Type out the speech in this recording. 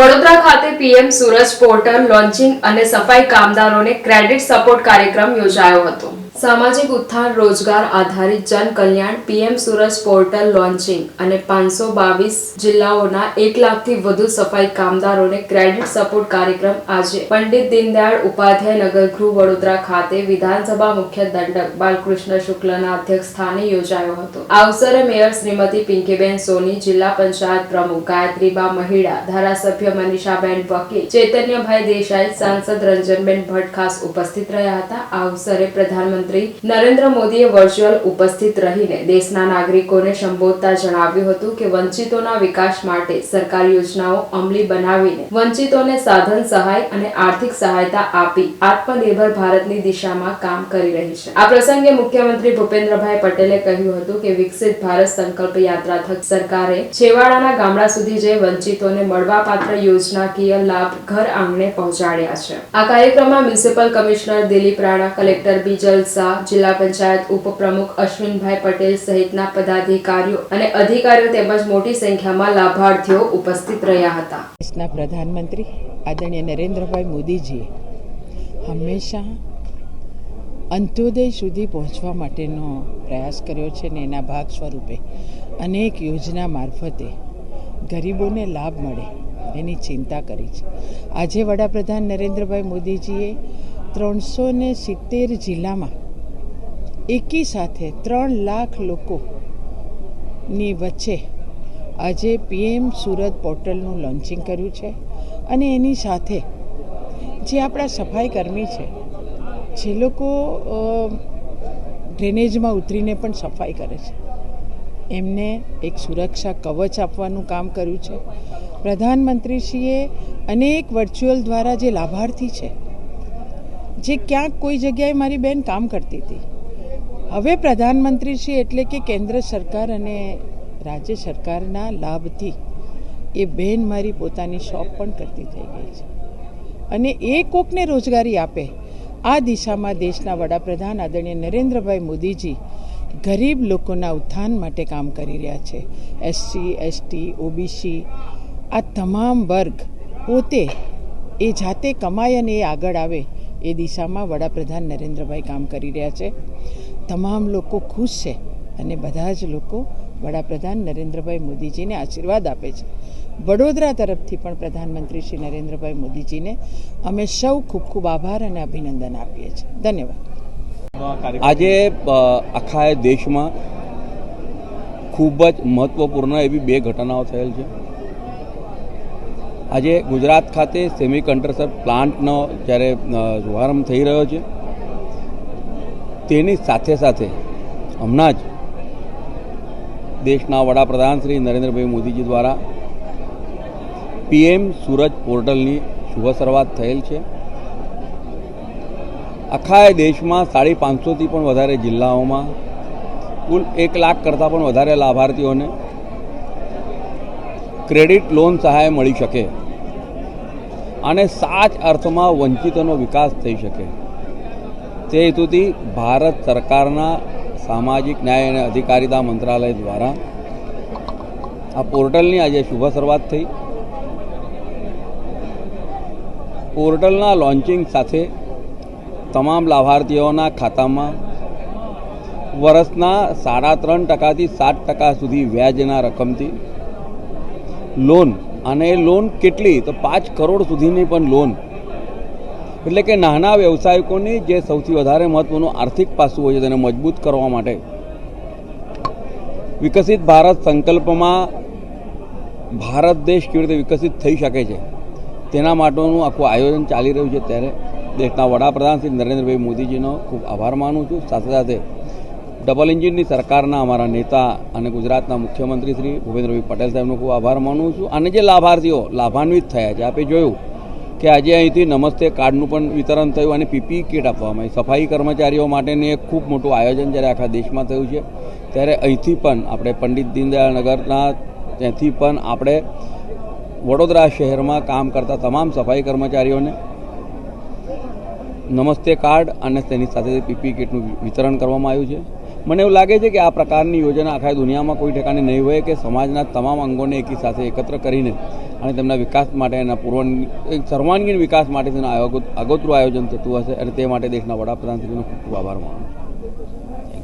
વડોદરા ખાતે PM Suraj portal launching અને સફાઈ કામદારોને ક્રેડિટ સપોર્ટ કાર્યક્રમ યોજાયો હતો. સામાજિક ઉત્થાન રોજગાર આધારિત જન કલ્યાણ પીએમ સુરજ પોર્ટલ લોન્ચિંગ અને પાંચસો બાવીસ જિલ્લાઓના એક લાખથી વધુ સફાઈ કામદારોને ક્રેડિટ સપોર્ટ કાર્યક્રમ આજે. પંડિત દીનદયાળ ઉપાધ્યાય નગર ગૃહ વડોદરા ખાતે વિધાનસભા મુખ્ય દંડક બાલકૃષ્ણ શુક્લના અધ્યક્ષ સ્થાને યોજાયો હતો. આ અવસરે મેયર શ્રીમતી પિંકીબેન સોની, જિલ્લા પંચાયત પ્રમુખ ગાયત્રીબા મહિડા, ધારાસભ્ય મનીષાબેન વકીલ, ચૈતન્યભાઈ દેસાઈ, સાંસદ રંજનબેન ભટ્ટ ખાસ ઉપસ્થિત રહ્યા હતા. આ અવસરે પ્રધાનમંત્રી નરેન્દ્ર મોદીએ વર્ચ્યુઅલ ઉપસ્થિત રહીને દેશના નાગરિકોને સંબોધતા જણાવ્યું હતું કે વંચિતોના વિકાસ માટે સરકાર યોજનાઓ અમલી બનાવીને વંચિતોને સાધન સહાય અને આર્થિક સહાયતા આપી આત્મનિર્ભર ભારતની દિશામાં કામ કરી રહી છે. આ પ્રસંગે મુખ્યમંત્રી ભૂપેન્દ્રભાઈ પટેલે કહ્યું હતું કે વિકસિત ભારત સંકલ્પ યાત્રા થકી સરકારે છેવાડાના ગામડા સુધી જઈ વંચિતોને મળવાપાત્ર યોજનાકીય લાભ ઘર આંગણે પહોંચાડ્યા છે. આ કાર્યક્રમમાં municipal commissioner Dilip Rana, collector Bijal Shah, જિલ્લા પંચાયત ઉપપ્રમુખ અશ્વિનભાઈ પટેલ સહિતના પદાધિકારીઓ અને અધિકારીઓ તેમજ મોટી સંખ્યામાં લાભાર્થીઓ ઉપસ્થિત રહ્યા હતા. દેશના પ્રધાનમંત્રી આદરણીય નરેન્દ્રભાઈ મોદીજી હંમેશા અંત્યોદય સુધી પહોંચવા માટેનો પ્રયાસ કર્યો છે ને એના ભાગ સ્વરૂપે અનેક યોજના મારફતે ગરીબોને લાભ મળે એની ચિંતા કરી છે. આજે વડાપ્રધાન નરેન્દ્રભાઈ મોદીજીએ ત્રણસો ને સિત્તેર જિલ્લામાં એકી સાથે ત્રણ લાખ લોકોની વચ્ચે આજે પીએમ સુરત પોર્ટલનું લોન્ચિંગ કર્યું છે અને એની સાથે જે આપણા સફાઈ કર્મી છે, જે લોકો ડ્રેનેજમાં ઉતરીને પણ સફાઈ કરે છે. એમને એક સુરક્ષા કવચ આપવાનું કામ કર્યું છે. પ્રધાનમંત્રીશ્રીએ અનેક વર્ચ્યુઅલ દ્વારા જે લાભાર્થી છે જે ક્યાંક કોઈ જગ્યાએ મારી બેન કામ કરતી હતી. હવે પ્રધાનમંત્રી છે એટલે કે કેન્દ્ર સરકાર અને રાજ્ય સરકારના લાભથી એ બેન મારી પોતાની શોપ પણ કરતી થઈ ગઈ છે. અને એ કોકને રોજગારી આપે, આ દિશામાં દેશના વડાપ્રધાન આદરણીય નરેન્દ્રભાઈ મોદીજી ગરીબ લોકોના ઉત્થાન માટે કામ કરી રહ્યા છે. એસસી, એસટી, ઓબીસી, આ તમામ વર્ગ પોતે એ જાતે કમાય અને એ આગળ આવે એ દિશામાં વડાપ્રધાન નરેન્દ્રભાઈ કામ કરી રહ્યા છે. તમામ લોકો ખુશ છે અને બધા જ લોકો વડાપ્રધાન નરેન્દ્રભાઈ મોદીજીને આશીર્વાદ આપે છે. વડોદરા તરફથી પણ પ્રધાનમંત્રી શ્રી નરેન્દ્રભાઈ મોદીજીને અમે સૌ ખૂબ ખૂબ આભાર અને અભિનંદન આપીએ છીએ. ધન્યવાદ. આજે આખા દેશમાં ખૂબ જ મહત્વપૂર્ણ એવી બે ઘટનાઓ થયેલ છે. આજે ગુજરાત ખાતે સેમી કન્ડક્ટર પ્લાન્ટનો જ્યારે શુભારંભ થઈ રહ્યો છે, તેની સાથે સાથે હમણાં જ દેશના વડાપ્રધાન શ્રી નરેન્દ્રભાઈ મોદીજી દ્વારા પીએમ સુરજ પોર્ટલની શુભ શરૂઆત થયેલ છે. આખા દેશમાં સાડી પાંચસોથી પણ વધારે જિલ્લાઓમાં કુલ એક લાખ કરતાં પણ વધારે લાભાર્થીઓને ક્રેડિટ લોન સહાય મળી શકે. અને સાચ અર્થમાં વંચિતોનો વિકાસ થઈ શકે. તે હેતુથી ભારત સરકારના સામાજિક ન્યાય અને અધિકારીતા મંત્રાલય દ્વારા આ પોર્ટલની આજે શુભ શરૂઆત થઈ. પોર્ટલના લોન્ચિંગ સાથે તમામ લાભાર્થીઓના ખાતામાં વર્ષના સાડા ત્રણ ટકાથી સાત ટકા સુધી વ્યાજના રકમથી લોન. અને એ લોન કેટલી? તો પાંચ કરોડ સુધીની પણ લોન. એટલે કે નાના વ્યવસાયિકોની જે સૌથી વધારે મહત્ત્વનું આર્થિક પાસું હોય છે તેને મજબૂત કરવા માટે વિકસિત ભારત સંકલ્પમાં ભારત દેશ કેવી રીતે વિકસિત થઈ શકે છે, તેના માટેનું આખું આયોજન ચાલી રહ્યું છે ત્યારે દેશના વડાપ્રધાન શ્રી નરેન્દ્રભાઈ મોદીજીનો ખૂબ આભાર માનું છું. સાથે સાથે ડબલ એન્જિનની સરકારના અમારા નેતા અને ગુજરાતના મુખ્યમંત્રી શ્રી ભૂપેન્દ્રભાઈ પટેલ સાહેબનો ખૂબ આભાર માનું છું. અને જે લાભાર્થીઓ લાભાન્વિત થયા છે, આપે જોયું કે આજે અહીંથી નમસ્તે કાર્ડનું પણ વિતરણ થયું અને પીપી કિટ આપવામાં આવી. સફાઈ કર્મચારીઓ માટેની એક ખૂબ મોટું આયોજન જ્યારે આખા દેશમાં થયું છે, ત્યારે અહીંથી પણ આપણે પંડિત દીનદયાળ નગરના ત્યાંથી પણ આપણે વડોદરા શહેરમાં કામ કરતા તમામ સફાઈ કર્મચારીઓને નમસ્તે કાર્ડ અને તેની સાથે પીપી કિટનું વિતરણ કરવામાં આવ્યું છે. મને એવું લાગે છે કે આ પ્રકારની યોજના આખા દુનિયામાં કોઈ ઠેકાણે નહીં હોય કે સમાજના તમામ અંગોને એકી સાથે એકત્ર કરીને અને તેમના વિકાસ માટે એના પૂર્વ સર્વાંગીણ વિકાસ માટે તેનું આગોતરું આયોજન થતું હશે અને તે માટે દેશના વડાપ્રધાનશ્રીનો ખૂબ ખૂબ આભાર માનું